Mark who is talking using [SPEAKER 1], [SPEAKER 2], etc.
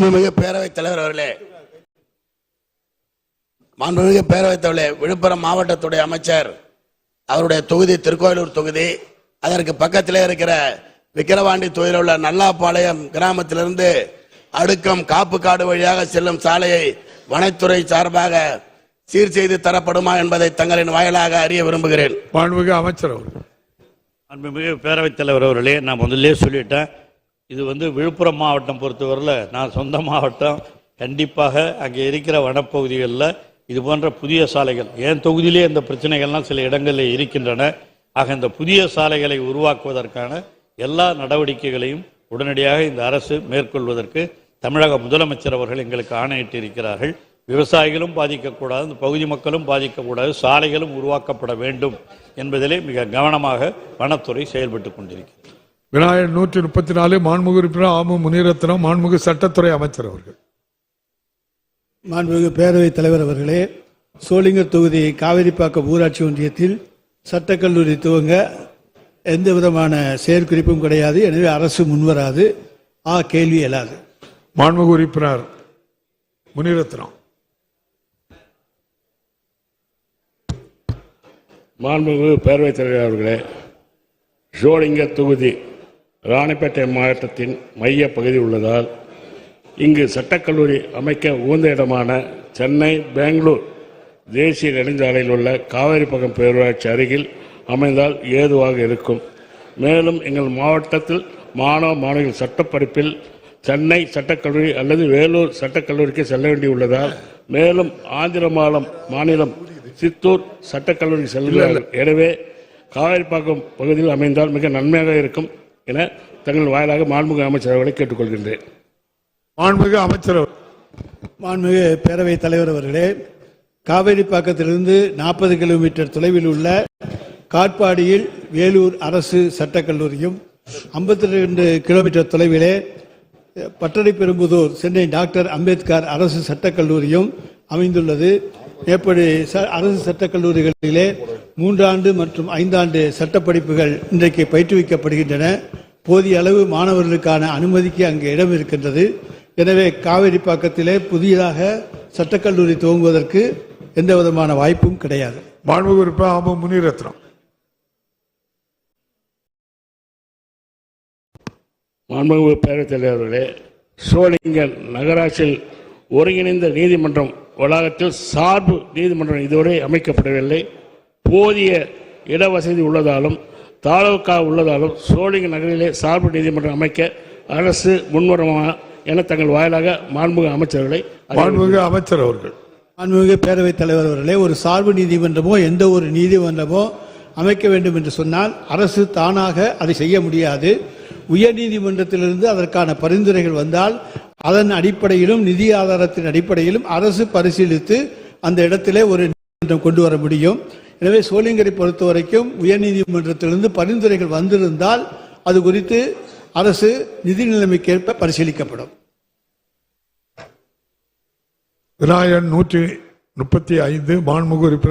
[SPEAKER 1] மாண்புமிகு பேரவைத் தலைவர் அவர்களே. மாண்புமிகு பேரவைத் தலைவர்களே விழுப்புரம் மாவட்டத்துடைய அமைச்சர் அவருடைய தொகுதி திருக்கோயிலூர் தொகுதி அதற்கு பக்கத்திலே இருக்கிற விக்கிரவாண்டி தொகுதியில் உள்ள நல்லாப்பாளையம் கிராமத்திலிருந்து அடுக்கம் காப்பு காடு வழியாக செல்லும் சாலையை வனத்துறை சார்பாக சீர் செய்து தரப்படுமா என்பதை தங்களின் வாயிலாக அறிய விரும்புகிறேன்.
[SPEAKER 2] மாண்புமிகு அமைச்சர் அவர்கள்.
[SPEAKER 3] அன்புமிகு பேரவைத் தலைவர் அவர்களே நான் முதல்லே சொல்லிட்டேன் இது வந்து விழுப்புரம் மாவட்டம் பொறுத்தவரையில் நான் சொந்த மாவட்டம் கண்டிப்பாக அங்கே இருக்கிற வனப்பகுதிகளில் இது போன்ற புதிய சாலைகள் என் தொகுதியிலே இந்த பிரச்சனைகள்லாம் சில இடங்களில் இருக்கின்றன ஆக இந்த புதிய சாலைகளை உருவாக்குவதற்கான எல்லா நடவடிக்கைகளையும் உடனடியாக இந்த அரசு மேற்கொள்வதற்கு தமிழக முதலமைச்சர் அவர்கள் எங்களுக்கு ஆணையிட்டு இருக்கிறார்கள் விவசாயிகளும் பாதிக்கக்கூடாது இந்த பகுதி மக்களும் பாதிக்கக்கூடாது சாலைகளும் உருவாக்கப்பட வேண்டும் என்பதிலே மிக கவனமாக வனத்துறை செயல்பட்டு கொண்டிருக்கிறது.
[SPEAKER 2] விநாயகர் நூற்றி முப்பத்தி நாலு மாண்புமிகு உறுப்பினர் ஆமு முனிரத்னம் மாண்புமிகு சட்டத்துறை அமைச்சர் அவர்கள்.
[SPEAKER 4] மாண்புமிகு பேரவைத் தலைவர் அவர்களே சோளிங்கர் தொகுதி காவேரிப்பாக்கம் ஊராட்சி ஒன்றியத்தில் சட்டக்கல்லூரி துவங்க எந்த விதமான செயற்குறிப்பும் கிடையாது. எனவே அரசு முன்வராது. ஆ கேள்வி எழாது.
[SPEAKER 2] மாண்புமிகு உறுப்பினர் முனிரத்னம்.
[SPEAKER 5] மாண்புமிகு பேரவைத் தலைவர் அவர்களே ஷோலிங்கர் தொகுதி ராணிப்பேட்டை மாவட்டத்தின் மைய பகுதி உள்ளதால் இங்கு சட்டக்கல்லூரி அமைக்க உகந்த இடமான சென்னை பெங்களூர் தேசிய நெடுஞ்சாலையில் உள்ள காவேரிப்பக்கம் பேரூராட்சி அருகில் அமைந்தால் ஏதுவாக இருக்கும். மேலும் எங்கள் மாவட்டத்தில் மாணவ மாணவிகள் சட்டப்படிப்பில் சென்னை சட்டக்கல்லூரி அல்லது வேலூர் சட்டக்கல்லூரிக்கு செல்ல வேண்டியுள்ளதால் மேலும் ஆந்திர மாநிலம் மாநிலம் சித்தூர் சட்டக்கல்லூரி செல்கிறார்கள் எனவே காவேரிப்பாக்கம் பகுதியில் அமைந்தால் மிக நன்மையாக இருக்கும். என தங்கள் வாயிலாக மாண்புமிகு அமைச்சர் அவர்களை கேட்டுக்கொள்கின்றேன்.
[SPEAKER 2] மாண்புமிகு அமைச்சர்
[SPEAKER 4] மாண்புமிகு பேரவைத் தலைவர் அவர்களே காவேரி பாக்கத்திலிருந்து நாற்பது கிலோமீட்டர் தொலைவில் உள்ள காட்பாடியில் வேலூர் அரசு சட்டக்கல்லூரியும் ஐம்பத்தி ரெண்டு கிலோமீட்டர் தொலைவிலே பட்டடைப்பெரும்புதூர் சென்னை டாக்டர் அம்பேத்கர் அரசு சட்டக்கல்லூரியும் அமைந்துள்ளது. எப்படி ச- அரசு சட்டக்கல்லூரிகளிலே மூன்றாண்டு மற்றும் ஐந்தாண்டு சட்டப்படிப்புகள் இன்றைக்கு பயிற்றுவிக்கப்படுகின்றன. போதிய அளவு மாணவர்களுக்கான அனுமதிக்கு அங்கு இடம் இருக்கின்றது. எனவே காவேரிப்பாக்கத்திலே புதியதாக சட்டக்கல்லூரி துவங்குவதற்கு எந்த விதமான வாய்ப்பும் கிடையாது.
[SPEAKER 2] மாண்புமிகு உறுப்பினர் ஆமு முனிரத்னம்.
[SPEAKER 5] மாண்புமிகு பேரவைத் தலைவர் அவர்களே சோளிங்கர் நகராட்சியில் ஒருங்கிணைந்த நீதிமன்றம் வளாகத்தில் சார்பு நீதிமன்றம் இதுவரை அமைக்கப்படவில்லை. போதிய இடவசதி உள்ளதாலும் தாலுகா உள்ளதாலும் சோளிங்கர் நகரிலே சார்பு நீதிமன்றம் அமைக்க அரசு முன்வருமா என தங்கள் வாயிலாக மாண்புமிகு அமைச்சர்களை.
[SPEAKER 2] மாண்புமிகு அமைச்சர் அவர்கள்.
[SPEAKER 4] மாண்புமிகு பேரவைத் தலைவர் அவர்களே ஒரு சார்பு நீதிமன்றமோ எந்த ஒரு நீதிமன்றமோ அமைக்க வேண்டும் என்று சொன்னால் அரசு தானாக அதை செய்ய முடியாது. உயர் நீதிமன்றத்திலிருந்து அதற்கான பரிந்துரைகள் வந்தால் அதன் அடிப்படையிலும் நிதி ஆதாரத்தின் அடிப்படையிலும் அரசு பரிசீலித்து அந்த இடத்திலே ஒரு நீதிமன்றம் கொண்டு வர முடியும். எனவே சோளிங்கரை பொறுத்த வரைக்கும் உயர்நீதிமன்றத்திலிருந்து பரிந்துரைகள் வந்திருந்தால் அது குறித்து அரசு நிதி நிலைமைக்கேற்ப பரிசீலிக்கப்படும்.
[SPEAKER 2] விநாயகன் நூற்றி முப்பத்தி ஐந்து மாண்புமிகு உறுப்பினர்